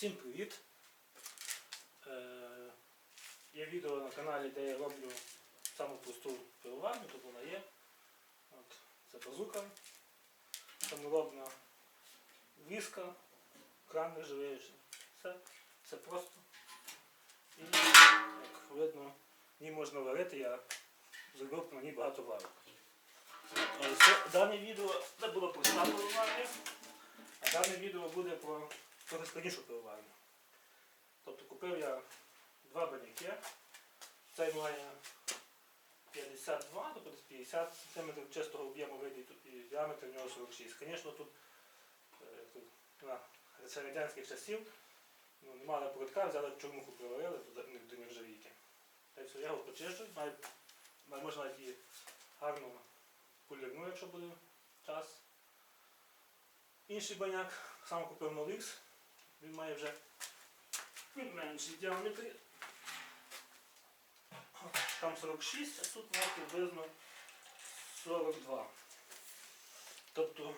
Всім привіт! Е, є відео на каналі, де я роблю саму просту пивоварню, тут вона є. От, це базука, саморобна віска, кран нержавіючий. Все, все просто. І як видно, ній можна варити, я зробив на ній багато варок. Е, Дане відео це було про стару пивоварню, а дане відео буде про трохи складнішу пивоварню. Тобто купив я два баняки. Цей має 52, тобто 50 см чистого об'єму вийде і діаметр у нього 46. Звісно, тут, е, тут на це радянських часів ну, не мали порядка, взяли чорнуху приварили до, нержавійки. Та все, я його почищу, маю, можна навіть і гарно полірну, якщо буде час. Інший баняк, сам купив Nolix, він має вже менший діаметр. Там 46, а тут у нас приблизно 42. Тобто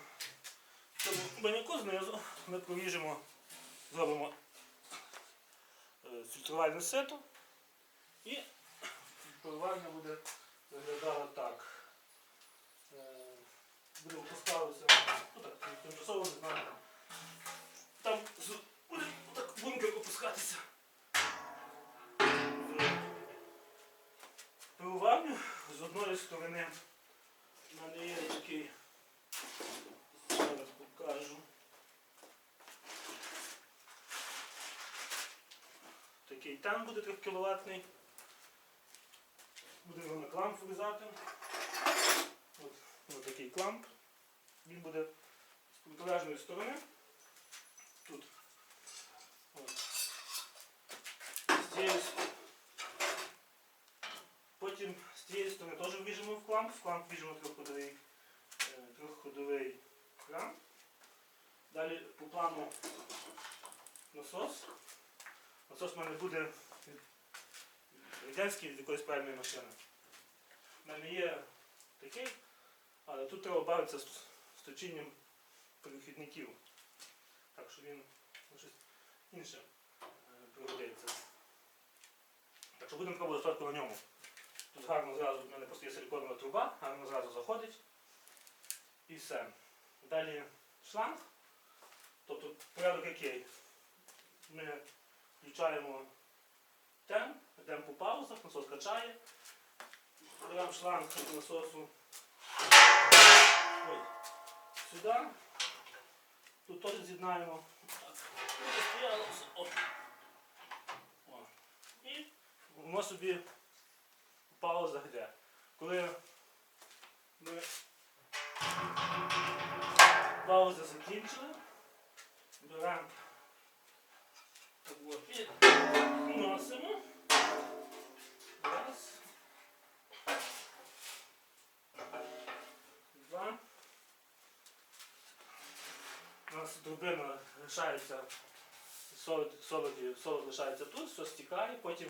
цьому баняку знизу ми поріжемо, зробимо е, фільтрувальне сито і поливання буде виглядало так. Е, Буде опускалося, ну так, тимчасово не знаю. Там одної сторони в мене зараз покажу. Такий танк буде 3 кВт. Будемо на кламп врізати. Ось такий кламп. Він буде з протилежної сторони. Тут. От. З цієї сторони теж вріжемо в кламп. В кламп вріжемо трьохходовий, е, трьохходовий кран. Далі по плану насос. Насос в мене буде радянський від якоїсь пальної машини. У мене є такий, але тут треба бавитися з, з точінням перехідників. Так що він ну, щось інше е, пригодиться. Так що будемо пробувати спочатку на ньому. Тут гарно зразу в мене просто є силіконова труба, гарно зразу заходить. І все. Далі шланг. Тобто порядок який? Ми включаємо тем, йдемо по паузах, насос качає. Беремо шланг від насосу ой, сюди. Тут теж з'єднаємо. І воно собі пауза йде. Коли ми паузу закінчили, беремо і носимо. Раз. Два. У нас дробина лишається солод, солоді, солод лишається тут, все стікає, потім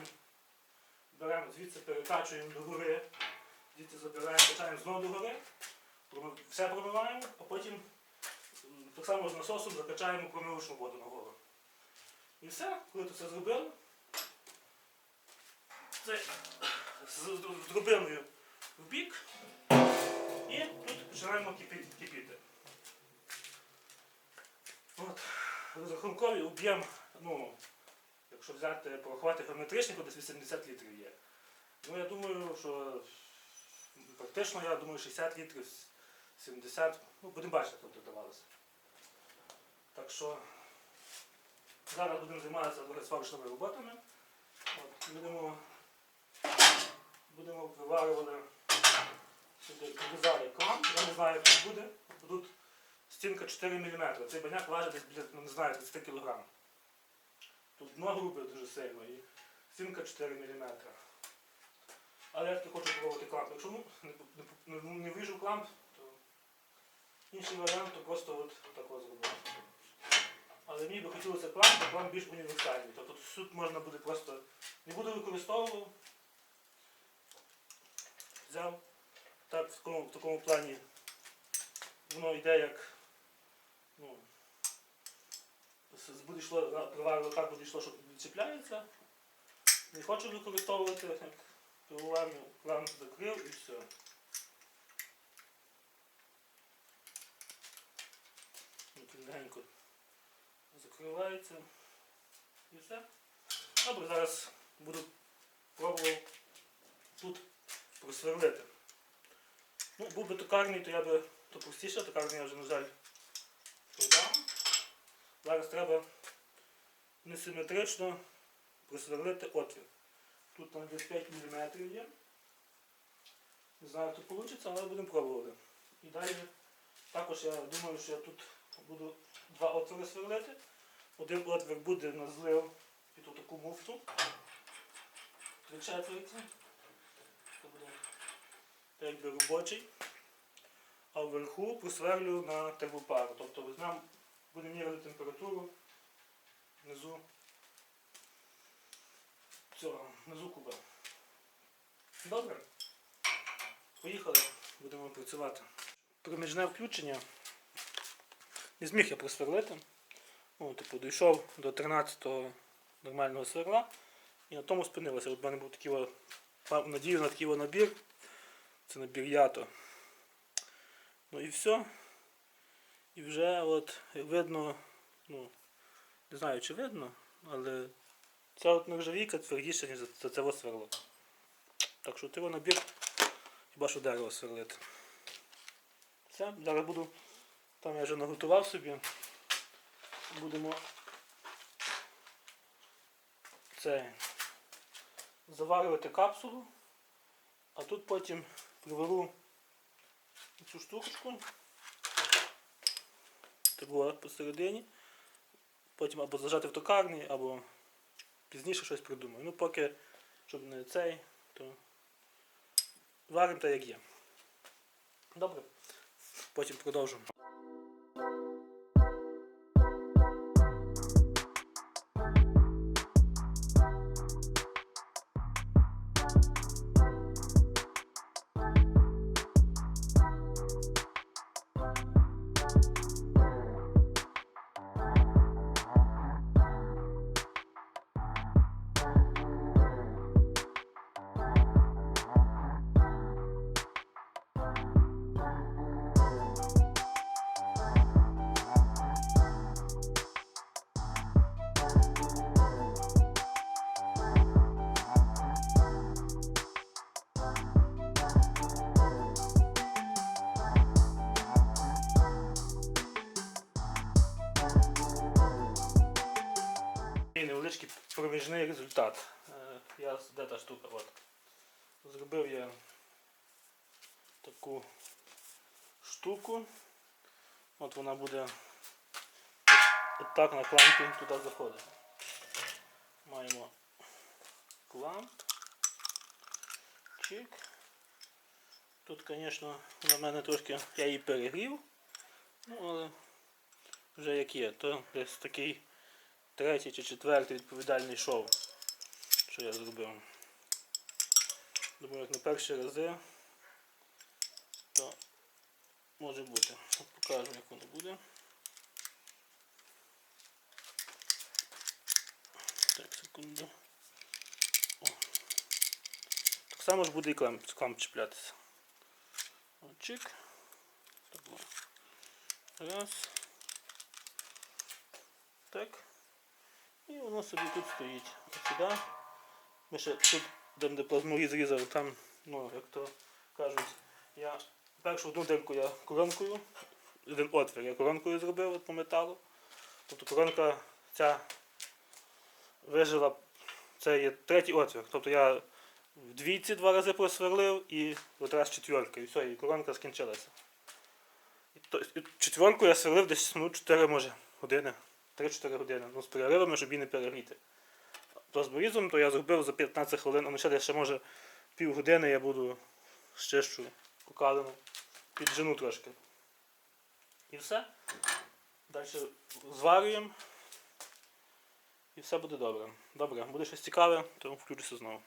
беремо звідси, перекачуємо до гори, звідси забираємо, качаємо знову до гори, все промиваємо, а потім так само з насосом закачаємо промивочну воду нагору. І все, коли це зробили, це з, дробиною в бік і тут починаємо кипіти. От. Розрахунковий об'єм, ну, якщо взяти, порахувати геометричний, то десь 80 літрів є. Ну, я думаю, що практично, я думаю, 60 літрів, 70, ну, будемо бачити, як тут додавалося. Так що зараз будемо займатися сварочними роботами. От, будемо, будемо виварювати сюди підв'язали кламп, я не знаю, як тут буде. Тут стінка 4 мм. Цей баняк важить десь ну не знаю, 30 кг. Тут дно грубе дуже сильно і стінка 4 мм. Але я таки хочу пробувати кламп. Якщо ну, не, не, не, не вріжу кламп, то інший варіант, то просто от, ось зробити. Але мені би хотілося кламп, кламп більш універсальний. Тобто тут можна буде просто не буду використовував. Взяв так в такому, в такому плані воно йде як ну, буде йшло, на- так буде що відчіпляється. Не хочу використовувати як пивоварню, кран закрив і все. Легенько закривається. І все. Добре, зараз буду пробував тут просверлити. Ну, був би токарний, то я би то простіше, токарний я вже, на жаль. Зараз треба несиметрично просверлити отвір. Тут там десь 5 мм є. Не знаю, як то вийде, але будемо пробувати. І далі також я думаю, що я тут буду два отвори сверлити. Один отвір буде на злив під таку муфту. Три четверті. Це буде якби робочий. А вверху просверлю на термопару. Тобто візьмемо, будемо міряти температуру внизу цього, внизу куба. Добре. Поїхали, будемо працювати. Проміжне включення. Не зміг я просверлити. Ну, типу, дійшов до 13-го нормального сверла і на тому спинилося. От в мене був такий надію на такий набір. Це набір ято. Ну і все. І вже от видно, ну, не знаю чи видно, але ця от нержавійка твердіша, ніж за- це сверло. Так що цього набір хіба що дерево сверлити. Все, зараз буду, там я вже наготував собі. Будемо це заварювати капсулу, а тут потім привару цю штучку. Таку посередині. Потім або зажати в токарні, або пізніше щось придумаю. Ну поки, щоб не цей, то варимо так як є. Добре. Потім продовжимо. Проміжний результат. Е, Я, де та штука? От. Зробив я таку штуку. От вона буде от, так на клампі туди заходить. Маємо кламп. Чик. Тут, звісно, на мене трошки я її перегрів. Ну, але вже як є, то десь такий третій чи четвертий відповідальний шов, що я зробив. Думаю, як на перші рази, то може бути. Покажу, як воно буде. Так, секунду. О. Так само ж буде і кламп, кламп чіплятися. Чик. Так. Раз. Так. Собі тут стоїть. Сюди. Ми ще тут, там, де плазму зрізав, там, ну, як то кажуть, я першу одну дирку я коронкою, один отвір я коронкою зробив от по металу. Тобто коронка ця вижила, це є третій отвір. Тобто я в двійці два рази просверлив і от раз четверка. І все, і коронка скінчилася. І, то, і четверку я сверлив десь ну, 4 може години. 3-4 години. Ну, з переривами, щоб її не перегріти. Борізом, то я зробив за 15 хвилин, а ну ще десь ще може півгодини я буду щищу кукалину, піджену трошки. І все. Далі зварюємо. І все буде добре. Добре, буде щось цікаве, то включуся знову.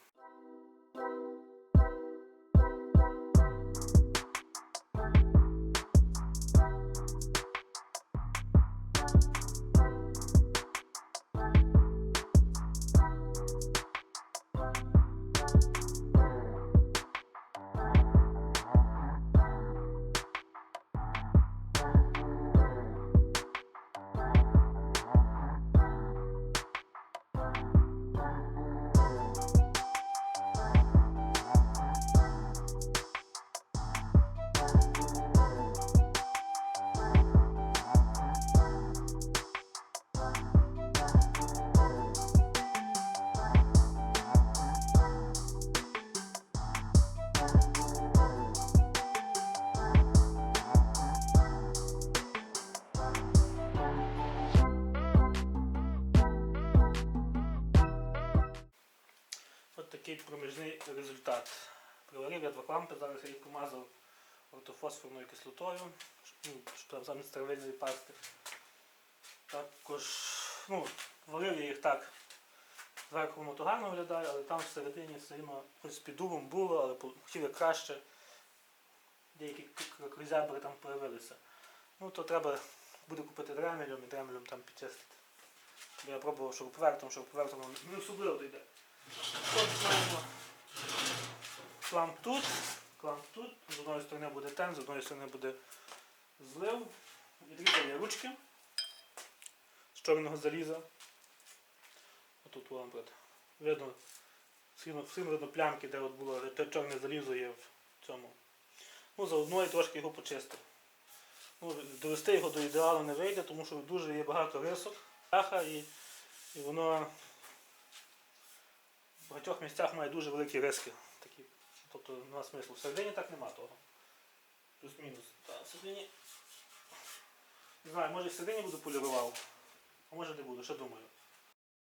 Ортофосфорною кислотою, ну, замість травильної пасти. Також ну, варив я їх так. Зверху воно то гарно виглядає, але там всередині все рівно хоч з піддувом було, але я краще. Деякі крузябри там появилися. Ну то треба буде купити дремелем і дремелем там підчистити. Я пробував шуруповертом, шуруповертом не особливо дійде. Маємо кламп тут, кламп тут. З одної сторони буде тен, з одної сторони буде злив. Відрізав я ручки з чорного заліза. Отут вам видно, всім, видно плямки, де от було те чорне залізо є в цьому. Ну, заодно і трошки його почистив. Ну, довести його до ідеалу не вийде, тому що дуже є багато рисок, птаха і, і воно в багатьох місцях має дуже великі риски. Тобто на смислу. Всередині так нема того. Плюс-мінус. Так, всередині. Не знаю, може в середині буду полірував, а може не буду, ще думаю.